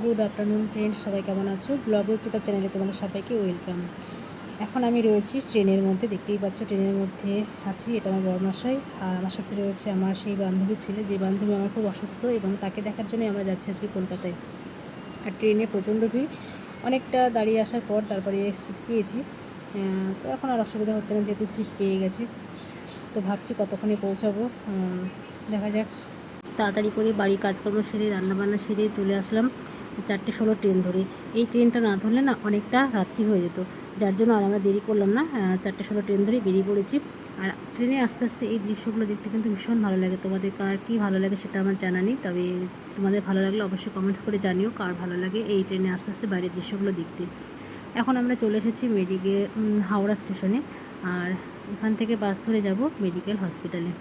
Good afternoon friends সবাই কেমন আছো? ব্লগ ইউটিউবার চ্যানেলে তোমাদের সবাইকে ওয়েলকাম এখন আমি রয়েছি ট্রেনের মধ্যে, দেখতেই পাচ্ছ ট্রেনের মধ্যে আছি, এটা আমার বড়মশাই আর আমার সাথে রয়েছে আমার সেই বান্ধবী ছেলে, যে বান্ধবী আমার খুব অসুস্থ এবং তাকে দেখার জন্যই আমরা যাচ্ছি আজকে কলকাতায়। আর ট্রেনে প্রচণ্ড ভিড়, অনেকটা দাঁড়িয়ে আসার পর তারপরে সিট পেয়েছি। তো এখন আর অসুবিধা হচ্ছে না, যেহেতু সিট পেয়ে গেছি। তো ভাবছি কতক্ষণে পৌঁছাবো দেখা যাক। তাড়াতাড়ি করে বাড়ির কাজকর্ম সেরে, রান্নাবান্না সেরে চলে আসলাম চারটে ষোলো ট্রেন ধরে। এই ট্রেনটা না ধরলে না অনেকটা রাত্রি হয়ে যেত। যার জন্য আর আমরা দেরি করলাম না চারটে ষোলো ট্রেন ধরে বেরিয়ে পড়েছি। আর ট্রেনে আস্তে আস্তে এই দৃশ্যগুলো দেখতে কিন্তু ভীষণ ভালো লাগে। তোমাদের কার কী ভালো লাগে সেটা আমার জানা নেই, তবে তোমাদের ভালো লাগলে অবশ্যই কমেন্টস করে জানিও কার ভালো লাগে এই ট্রেনে আস্তে আস্তে বাইরের দৃশ্যগুলো দেখতে। এখন আমরা চলে এসেছি মেডিকে হাওড়া স্টেশনে আর এখান থেকে বাস ধরে যাব মেডিকেল হসপিটালে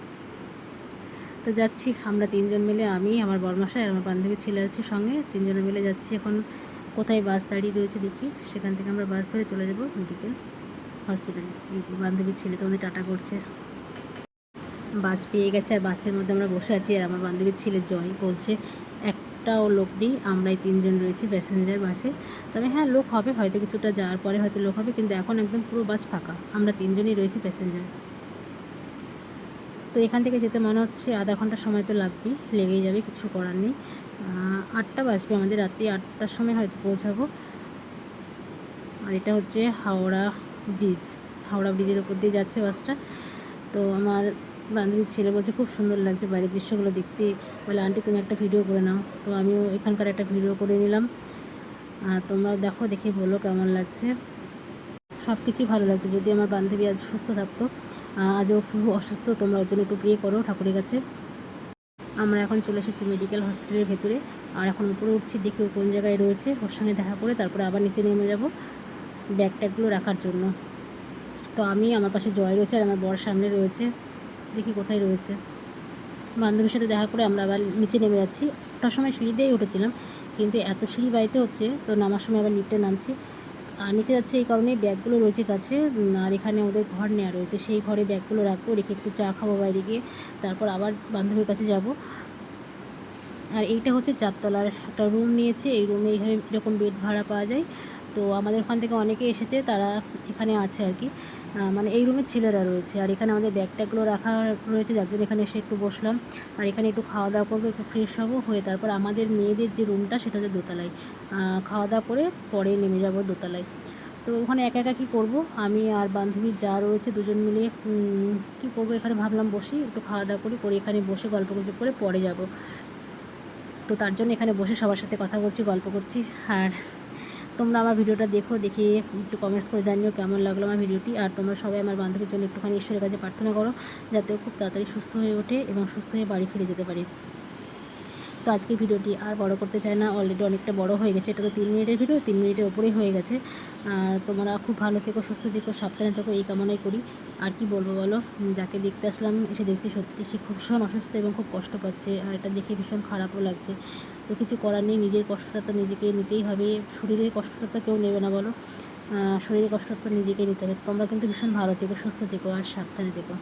তো যাচ্ছি, আমরা তিনজন মিলে, আমি, আমার বর্মশাই আর আমার বান্ধবী ছেলে আছে সঙ্গে, তিনজনে মিলে যাচ্ছি। এখন কোথায় বাস দাঁড়িয়ে রয়েছে দেখি, সেখান থেকে আমরা বাস ধরে চলে যাব মেডিকেল হসপিটালে এই যে বান্ধবীর ছেলে তোমাদের টাটা করছে। বাস পেয়ে গেছে, আর বাসের মধ্যে আমরা বসে আছি, আর আমার বান্ধবীর ছেলে জয় বলছে, একটাও লোক নেই, আমরাই তিনজন রয়েছি প্যাসেঞ্জার বাসে। তবে হ্যাঁ লোক হবে, হয়তো কিছুটা যাওয়ার পরে হয়তো লোক হবে, কিন্তু এখন একদম পুরো বাস ফাঁকা। আমরা তিনজনই রয়েছি প্যাসেঞ্জার তো এখান থেকে যেতে মনে হচ্ছে, আধা ঘণ্টা সময় তো লাগবেই, লেগেই যাবে, কিছু করার নেই। আটটা বাজবে আমাদের রাত্রি আটটার সময় হয়তো পৌঁছাবো। আর এটা হচ্ছে হাওড়া ব্রিজ, হাওড়া ব্রিজের উপর দিয়ে যাচ্ছে বাসটা। তো আমার বান্ধবীর ছেলে বলছে, খুব সুন্দর লাগছে বাইরের দৃশ্যগুলো দেখতে। বলে, আন্টি, তুমি একটা ভিডিও করে নাও। তো আমিও এখানকার একটা ভিডিও করে নিলাম। আর তোমরা দেখো, দেখে বলো কেমন লাগছে। সব কিছুই ভালো লাগতো। যদি আমার বান্ধবী আজ সুস্থ থাকতো আজও খুব অসুস্থ, তোমরা ওর জন্য একটু প্রে করো ঠাকুরের কাছে। আমরা এখন চলে এসেছি মেডিকেল হসপিটালের ভেতরে। আর এখন উপরে উঠছি, দেখি ও কোন জায়গায় রয়েছে। ওর সঙ্গে দেখা করে তারপরে আবার নিচে নেমে যাব ব্যাগ ট্যাগগুলো রাখার জন্য। তো আমি, আমার পাশে জয় রয়েছে আর আমার বর সামনে রয়েছে। দেখি কোথায় রয়েছে। বান্ধবীর সাথে দেখা করে আমরা আবার নিচে নেমে যাচ্ছি। ওটার সময় সিঁড়ি দিয়েই উঠেছিলাম, কিন্তু এত সিঁড়ি বাড়িতে হচ্ছে, তো নামার সময় আবার লিফটে নামছি। আর নিচে যাচ্ছে এই কারণে ব্যাগগুলো রয়েছে কাছে। আর এখানে ওদের ঘর নেওয়া রয়েছে। সেই ঘরে ব্যাগগুলো রাখব, রেখে একটু চা খাব বাইরে গিয়ে তারপর আবার বান্ধবীর কাছে যাব। আর এইটা হচ্ছে চারতলার একটা রুম নিয়েছে। এই রুমে এইভাবে এরকম বেড ভাড়া পাওয়া যায়। তো আমাদের ওখান থেকে অনেকে এসেছে, তারা এখানে আছে আর কি। মানে এই রুমে ছেলেরা রয়েছে। আর এখানে আমাদের ব্যাগ ট্যাগগুলো রাখা রয়েছে, যার জন্য এখানে এসে একটু বসলাম। আর এখানে একটু খাওয়া দাওয়া করব, একটু ফ্রেশ হব, হয়ে তারপর আমাদের মেয়েদের যে রুমটা সেটা হচ্ছে দোতলায়। খাওয়া দাওয়া করে পরে নেমে যাব দোতলায়। তো ওখানে একা একা কী করব? আমি আর বান্ধবীর যা রয়েছে দুজন মিলে কী করব? এখানে ভাবলাম বসি, একটু খাওয়া দাওয়া করি, করে এখানে বসে গল্প গুজব করে পরে যাব। তো তার জন্য এখানে বসে সবার সাথে কথা বলছি, গল্প করছি, আর তোমরা আমার ভিডিওটা দেখো, দেখে একটু কমেন্টস করে জানিও কেমন লাগল আমার ভিডিওটি। আর তোমরা সবাই আমার বান্ধবীর জন্য একটুখানি ঈশ্বরের কাছে প্রার্থনা করো, যাতে খুব তাড়াতাড়ি সুস্থ হয়ে ওঠে এবং সুস্থ হয়ে বাড়ি ফিরে যেতে পারে। তো আজকে ভিডিওটি আর বড় করতে চাই না অলরেডি অনেকটা বড় হয়ে গেছে। এটা তো তিন মিনিটের ভিডিও, তিন মিনিটের ওপরেই হয়ে গেছে। আর তোমরা খুব ভালো থেকো, সুস্থ থেকো, সাবধানে থেকো, এই কামনাই করি। আর কি বলব বলো, যাকে দেখতে আসলাম, এসে দেখছি সত্যি সে খুব ভীষণ অসুস্থ এবং খুব কষ্ট পাচ্ছে, আর এটা দেখে ভীষণ খারাপও লাগছে। তো কিছু করার নেই, নিজের কষ্টটা তো নিজেকে নিতেই হবে। শরীরের কষ্টটা তো কেউ নেবে না বলো শরীরের কষ্ট তো নিজেকেই নিতে হবে। তোমরা কিন্তু ভীষণ ভালো থেকো, সুস্থ থেকো, আর সাবধানে থেকো।